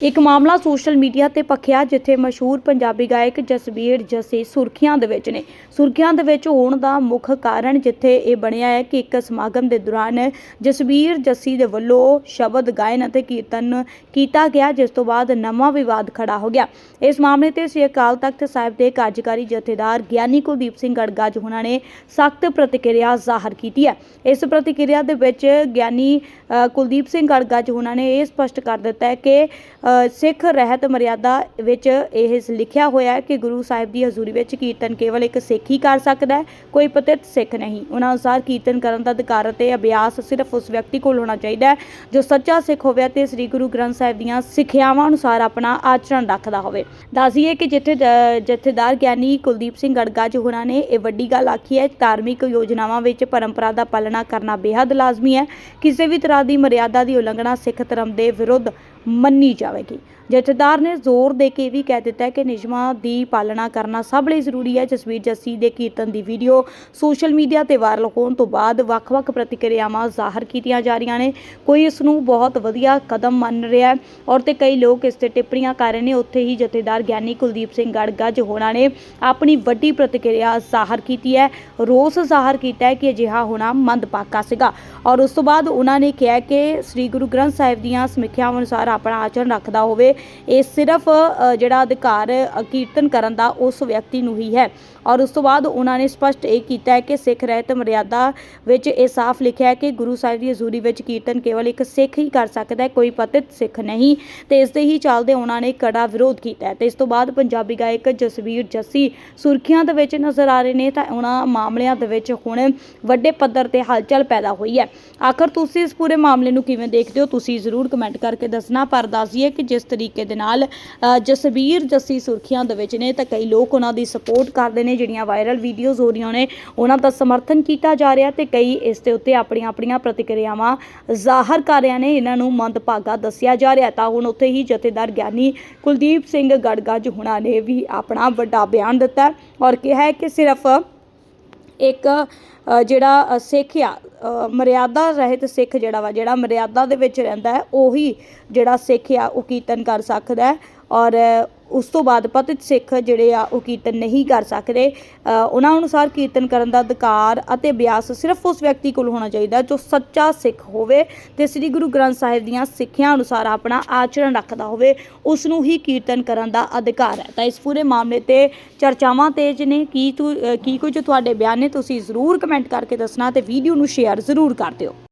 ਇੱਕ ਮਾਮਲਾ social media ਤੇ ਪਖਿਆ ਜਿੱਥੇ ਮਸ਼ਹੂਰ ਪੰਜਾਬੀ ਗਾਇਕ ਜਸਬੀਰ ਜੱਸੀ ਸੁਰਖੀਆਂ ਦੇ ਵਿੱਚ ਨੇ। ਸੁਰਖੀਆਂ ਦੇ ਵਿੱਚ ਹੋਣ ਦਾ ਮੁੱਖ ਕਾਰਨ ਜਿੱਥੇ ਇਹ ਬਣਿਆ ਹੈ ਕਿ ਇੱਕ ਸਮਾਗਮ ਦੇ ਦੌਰਾਨ ਜਸਬੀਰ ਜੱਸੀ ਦੇ ਵੱਲੋਂ ਸ਼ਬਦ ਗਾਇਨ ਅਤੇ ਕੀਰਤਨ ਕੀਤਾ ਗਿਆ, ਜਿਸ ਤੋਂ ਬਾਅਦ ਨਵਾਂ ਵਿਵਾਦ ਖੜਾ ਹੋ ਗਿਆ। ਇਸ ਮਾਮਲੇ ਤੇ ਸ੍ਰੀ ਅਕਾਲ ਤਖਤ ਸਾਹਿਬ ਦੇ ਕਾਰਜਕਾਰੀ ਜਥੇਦਾਰ ਗਿਆਨੀ ਕੁਲਦੀਪ ਸਿੰਘ ਗੜਗਾਜ ਹੋਣਾ ਨੇ ਸਖਤ ਪ੍ਰਤੀਕਿਰਿਆ ਜ਼ਾਹਰ ਕੀਤੀ ਹੈ। ਇਸ ਪ੍ਰਤੀਕਿਰਿਆ ਦੇ ਵਿੱਚ ਗਿਆਨੀ ਕੁਲਦੀਪ ਸਿੰਘ ਗੜਗਾਜ ਉਹਨਾਂ ਨੇ ਇਹ ਸਪਸ਼ਟ ਕਰ ਦਿੱਤਾ ਹੈ ਕਿ ਸਿੱਖ ਰਹਿਤ ਮਰਿਆਦਾ ਵਿੱਚ ਇਹ ਲਿਖਿਆ ਹੋਇਆ ਹੈ ਕਿ ਗੁਰੂ ਸਾਹਿਬ ਦੀ ਹਜ਼ੂਰੀ ਵਿੱਚ ਕੀਰਤਨ ਕੇਵਲ ਇੱਕ ਸਿੱਖ ਹੀ ਕਰ ਸਕਦਾ ਹੈ, ਕੋਈ ਪਤਿਤ ਸਿੱਖ ਨਹੀਂ। ਉਹਨਾਂ ਅਨੁਸਾਰ ਕੀਰਤਨ ਕਰਨ ਦਾ ਅਧਿਕਾਰ ਅਤੇ ਅਭਿਆਸ ਸਿਰਫ ਉਸ ਵਿਅਕਤੀ ਕੋਲ ਹੋਣਾ ਚਾਹੀਦਾ ਹੈ, ਜੋ ਸੱਚਾ ਸਿੱਖ ਹੋਵੇ ਅਤੇ ਸ੍ਰੀ ਗੁਰੂ ਗ੍ਰੰਥ ਸਾਹਿਬ ਦੀਆਂ ਸਿੱਖਿਆਵਾਂ ਅਨੁਸਾਰ ਆਪਣਾ ਆਚਰਣ ਰੱਖਦਾ ਹੋਵੇ। ਦੱਸੀਏ ਕਿ ਜਿੱਥੇ ਜਥੇਦਾਰ ਗਿਆਨੀ ਕੁਲਦੀਪ ਸਿੰਘ ਗੜਗਾਜ ਹੋਰਾਂ ਨੇ ਇਹ ਵੱਡੀ ਗੱਲ ਆਖੀ ਹੈ, ਧਾਰਮਿਕ ਯੋਜਨਾਵਾਂ ਵਿੱਚ ਪਰੰਪਰਾ ਦਾ ਪਾਲਣਾ ਕਰਨਾ ਬੇहद ਲਾਜ਼ਮੀ ਹੈ। ਕਿਸੇ ਵੀ ਤਰ੍ਹਾਂ ਦੀ ਮਰਿਆਦਾ ਦੀ ਉਲੰਘਣਾ ਸਿੱਖ ਧਰਮ ਦੇ ਵਿਰੁੱਧ ਮੰਨੀ ਜਾਵੇਗੀ। ਜਥੇਦਾਰ ਨੇ ਜ਼ੋਰ ਦੇ ਕੇ ਇਹ ਵੀ ਕਹਿ ਦਿੱਤਾ ਕਿ ਨਿਯਮਾਂ ਦੀ ਪਾਲਣਾ ਕਰਨਾ ਸਭ ਲਈ ਜ਼ਰੂਰੀ ਹੈ। ਜਸਵੀਰ ਜੱਸੀ ਦੇ ਕੀਰਤਨ ਦੀ ਵੀਡੀਓ ਸੋਸ਼ਲ ਮੀਡੀਆ ਤੇ ਵਾਇਰਲ ਹੋਣ ਤੋਂ ਬਾਅਦ ਵੱਖ-ਵੱਖ ਪ੍ਰਤੀਕਿਰਿਆਵਾਂ ਜ਼ਾਹਰ ਕੀਤੀਆਂ ਜਾ ਰਹੀਆਂ ਨੇ। ਕੋਈ ਇਸ ਨੂੰ ਬਹੁਤ ਵਧੀਆ ਕਦਮ ਮੰਨ ਰਿਹਾ ਹੈ ਔਰ ਤੇ ਕਈ ਲੋਕ ਇਸ ਤੇ ਟਿੱਪਣੀਆਂ ਕਰ ਰਹੇ ਨੇ। ਉੱਥੇ ਹੀ ਜਥੇਦਾਰ ਗਿਆਨੀ ਕੁਲਦੀਪ ਸਿੰਘ ਗੜਗੱਜ ਹੋਣਾ ਨੇ ਆਪਣੀ ਵੱਡੀ ਪ੍ਰਤੀਕਿਰਿਆ ਜ਼ਾਹਰ ਕੀਤੀ ਹੈ। ਰੋਸ ਜ਼ਾਹਰ ਕੀਤਾ ਹੈ ਕਿ ਅਜਿਹਾ ਹੋਣਾ ਮੰਦਪਾਕਾ ਸੀਗਾ। ਔਰ ਉਸ ਤੋਂ ਬਾਅਦ ਉਹਨਾਂ ਨੇ ਕਿਹਾ ਕਿ ਸ੍ਰੀ ਗੁਰੂ ਗ੍ਰੰਥ ਸਾਹਿਬ ਦੀਆਂ ਸਮੀਖਿਆਵਾਂ ਅਨੁਸਾਰ ਆਪਣਾ ਆਚਰਣ ਰੱਖਦਾ ਹੋਵੇ, ਇਹ ਸਿਰਫ ਜਿਹੜਾ ਅਧਿਕਾਰ ਕੀਰਤਨ ਕਰਨ ਦਾ ਉਸ ਵਿਅਕਤੀ ਨੂੰ ਹੀ ਹੈ। ਔਰ ਉਸ ਤੋਂ ਬਾਅਦ ਉਹਨਾਂ ਨੇ ਸਪਸ਼ਟ ਇਹ ਕੀਤਾ ਹੈ ਕਿ ਸਿੱਖ ਰਹਿਤ ਮਰਿਆਦਾ ਵਿੱਚ ਇਹ ਸਾਫ਼ ਲਿਖਿਆ ਹੈ ਕਿ ਗੁਰੂ ਸਾਹਿਬ ਦੀ ਹਜ਼ੂਰੀ ਵਿੱਚ ਕੀਰਤਨ ਕੇਵਲ ਇੱਕ ਸਿੱਖ ਹੀ ਕਰ ਸਕਦਾ ਹੈ, ਕੋਈ ਪਤਿਤ ਸਿੱਖ ਨਹੀਂ। ਤੇ ਇਸ ਦੇ ਹੀ ਚੱਲਦੇ ਉਹਨਾਂ ਨੇ ਕੜਾ ਵਿਰੋਧ ਕੀਤਾ ਹੈ। ਤੇ ਇਸ ਤੋਂ ਬਾਅਦ ਪੰਜਾਬੀ ਗਾਇਕ ਜਸਵੀਰ ਜੱਸੀ ਸੁਰਖੀਆਂ ਦੇ ਵਿੱਚ ਨਜ਼ਰ ਆ ਰਹੇ ਨੇ, ਤਾਂ ਉਹਨਾਂ ਮਾਮਲਿਆਂ ਦੇ ਵਿੱਚ ਹੁਣ ਵੱਡੇ ਪੱਧਰ ਤੇ ਹਲਚਲ ਪੈਦਾ ਹੋਈ ਹੈ। ਆਖਰ ਤੁਸੀਂ ਇਸ ਪੂਰੇ ਮਾਮਲੇ ਨੂੰ ਕਿਵੇਂ ਦੇਖਦੇ ਹੋ? ਤੁਸੀਂ ਜ਼ਰੂਰ ਕਮੈਂਟ ਕਰਕੇ ਦੱਸਣਾ। ਪਰ ਦੱਸਿਏ ਕਿ ਜਿਸ ਤਰੀਕੇ ਦੇ ਨਾਲ ਅ, ਜੱਸੀ ਸੁਰਖੀਆਂ ਦੇ ਵਿੱਚ ਨੇ ਤਾਂ ਕਈ ਲੋਕ ਉਹਨਾਂ ਦੀ ਸਪੋਰਟ ਕਰਦੇ ਨੇ ਜਿਹੜੀਆਂ ਵਾਇਰਲ ਵੀਡੀਓਜ਼ ਹੋ ਰਹੀਆਂ ਨੇ ਉਹਨਾਂ ਦਾ ਸਮਰਥਨ ਕੀਤਾ ਜਾ ਰਿਹਾ ਤੇ ਕਈ ਇਸ ਦੇ ਉੱਤੇ ਆਪਣੀਆਂ ਆਪਣੀਆਂ ਪ੍ਰਤੀਕਿਰਿਆਵਾਂ ਜ਼ਾਹਰ ਕਰ ਰਹੇ ਨੇ ਇਹਨਾਂ ਨੂੰ ਮੰਦਭਾਗਾ ਦੱਸਿਆ ਜਾ ਰਿਹਾ ਤਾਂ ਹੁਣ ਉੱਥੇ ਹੀ ਜਥੇਦਾਰ ਗਿਆਨੀ ਕੁਲਦੀਪ ਸਿੰਘ ਗੜਗੱਜ ਹੁਣਾਂ ਨੇ ਵੀ ਆਪਣਾ ਵੱਡਾ ਬਿਆਨ ਦਿੱਤਾ ਔਰ ਕਿਹਾ ਹੈ ਕਿ ਸਿਰਫ ਇੱਕ ਜਿਹੜਾ ਸਿੱਖ ਆ ਮਰਿਆਦਾ ਰਹਿਤ ਸਿੱਖ ਜਿਹੜਾ ਵਾ, ਜਿਹੜਾ ਮਰਿਆਦਾ ਦੇ ਵਿੱਚ ਰਹਿੰਦਾ ਉਹੀ ਜਿਹੜਾ ਸਿੱਖ ਆ, ਉਹ ਕੀਰਤਨ ਕਰ ਸਕਦਾ ਔਰ ਉਸ ਤੋਂ ਬਾਅਦ ਪਤਿਤ ਸਿੱਖ ਜਿਹੜੇ ਆ ਉਹ ਕੀਰਤਨ ਨਹੀਂ ਕਰ ਸਕਦੇ। ਉਹਨਾਂ ਅਨੁਸਾਰ ਕੀਰਤਨ ਕਰਨ ਦਾ ਅਧਿਕਾਰ ਅਤੇ ਅਭਿਆਸ ਸਿਰਫ ਉਸ ਵਿਅਕਤੀ ਕੋਲ ਹੋਣਾ ਚਾਹੀਦਾ ਜੋ ਸੱਚਾ ਸਿੱਖ ਹੋਵੇ ਤੇ ਸ੍ਰੀ ਗੁਰੂ ਗ੍ਰੰਥ ਸਾਹਿਬ ਦੀਆਂ ਸਿੱਖਿਆ ਅਨੁਸਾਰ ਆਪਣਾ ਆਚਰਣ ਰੱਖਦਾ ਹੋਵੇ, ਉਸ ਨੂੰ ਹੀ ਕੀਰਤਨ ਕਰਨ ਦਾ ਅਧਿਕਾਰ ਹੈ। ਤਾਂ ਇਸ ਪੂਰੇ ਮਾਮਲੇ ਤੇ ਚਰਚਾਵਾਂ ਤੇਜ਼ ਨੇ। ਕੀ ਤੁ- ਕੀ ਕੁਝ ਤੁਹਾਡੇ ਬਿਆਨ ਨੇ ਤੁਸੀਂ ਜ਼ਰੂਰ ਕਮੈਂਟ ਕਰਕੇ ਦੱਸਣਾ ਤੇ ਵੀਡੀਓ ਨੂੰ ਸ਼ੇਅਰ ਜ਼ਰੂਰ ਕਰ ਦਿਓ।